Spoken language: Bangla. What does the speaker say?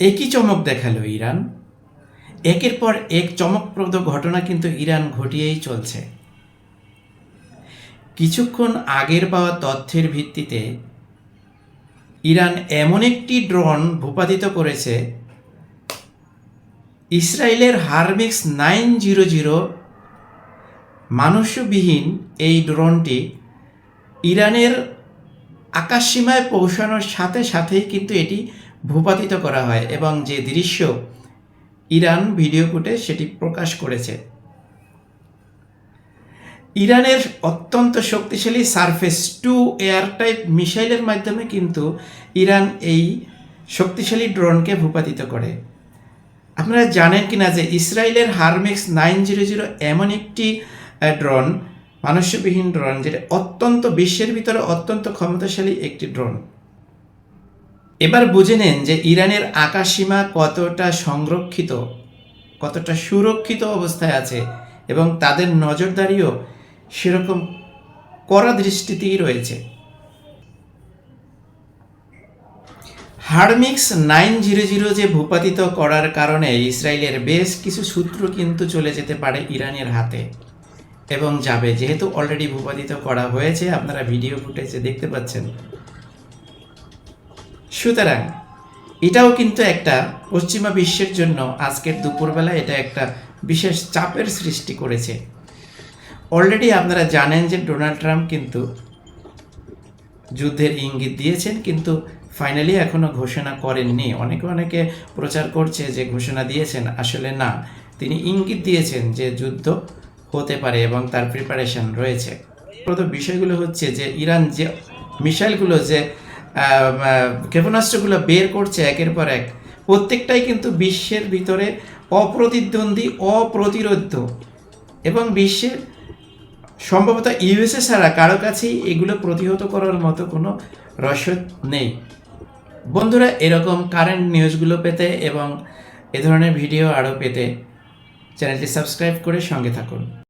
একই চমক দেখাল ইরান। একের পর এক চমকপ্রদ ঘটনা কিন্তু ইরান ঘটিয়েই চলছে। কিছুক্ষণ আগের পাওয়া তথ্যের ভিত্তিতে ইরান এমন একটি ড্রোন ভূপাতিত করেছে, ইসরায়েলের হারমিক্স নাইন জিরো জিরো মানুষবিহীন এই ড্রোনটি ইরানের আকাশসীমায় পৌঁছানোর সাথে সাথেই কিন্তু এটি ভূপাতিত করা হয় এবং যে দৃশ্য ইরান ভিডিও ফুটে সেটি প্রকাশ করেছে। ইরানের অত্যন্ত শক্তিশালী সারফেস টু এয়ার টাইপ মিসাইলের মাধ্যমে কিন্তু ইরান এই শক্তিশালী ড্রোনকে ভূপাতিত করে। আপনারা জানেন কিনা যে ইসরায়েলের হারমিক্স নাইন জিরো জিরো এমন একটি ড্রোন, মানুষ্যবিহীন ড্রোন, যেটা অত্যন্ত বিশ্বের ভিতরে অত্যন্ত ক্ষমতাশালী একটি ড্রোন। এবার বুঝে নেন যে ইরানের আকাশসীমা কতটা সংরক্ষিত, কতটা সুরক্ষিত অবস্থায় আছে এবং তাদের নজরদারিও সেরকম কড়া দৃষ্টিতেই রয়েছে। হার্মিক্স নাইন জিরো জিরো যে ভূপাতিত করার কারণে ইসরায়েলের বেশ কিছু সূত্র কিন্তু চলে যেতে পারে ইরানের হাতে এবং যাবে। যেহেতু অলরেডি ভূপাতিত করা হয়েছে, আপনারা ভিডিও ফুটেজে দেখতে পাচ্ছেন। সুতরাং, এটাও কিন্তু একটা পশ্চিমা বিশ্বের জন্য আজকের দুপুরবেলা এটা একটা বিশেষ চাপের সৃষ্টি করেছে। অলরেডি আপনারা জানেন যে ডোনাল্ড ট্রাম্প কিন্তু যুদ্ধের ইঙ্গিত দিয়েছেন, কিন্তু ফাইনালি এখনও ঘোষণা করেননি। অনেকে অনেকে প্রচার করছে যে ঘোষণা দিয়েছেন, আসলে না। তিনি ইঙ্গিত দিয়েছেন যে যুদ্ধ হতে পারে এবং তার প্রিপারেশন রয়েছে। প্রথম বিষয়গুলো হচ্ছে যে ইরান যে মিসাইলগুলো যে ক্ষেপণাস্ত্রগুলো বের করছে একের পর এক। প্রত্যেকটাই কিন্তু বিশ্বের ভিতরে অপ্রতিদ্বন্দ্বী, অপ্রতিরোধ্য। এবং বিশ্বের সম্ভবত ইউএসএ ছাড়া কারও কাছেই এগুলো প্রতিহত করার মতো কোনো রসদ নেই। বন্ধুরা, এরকম কারেন্ট নিউজগুলো পেতে এবং এ ধরনের ভিডিও আরও পেতে চ্যানেলটি সাবস্ক্রাইব করে সঙ্গে থাকুন।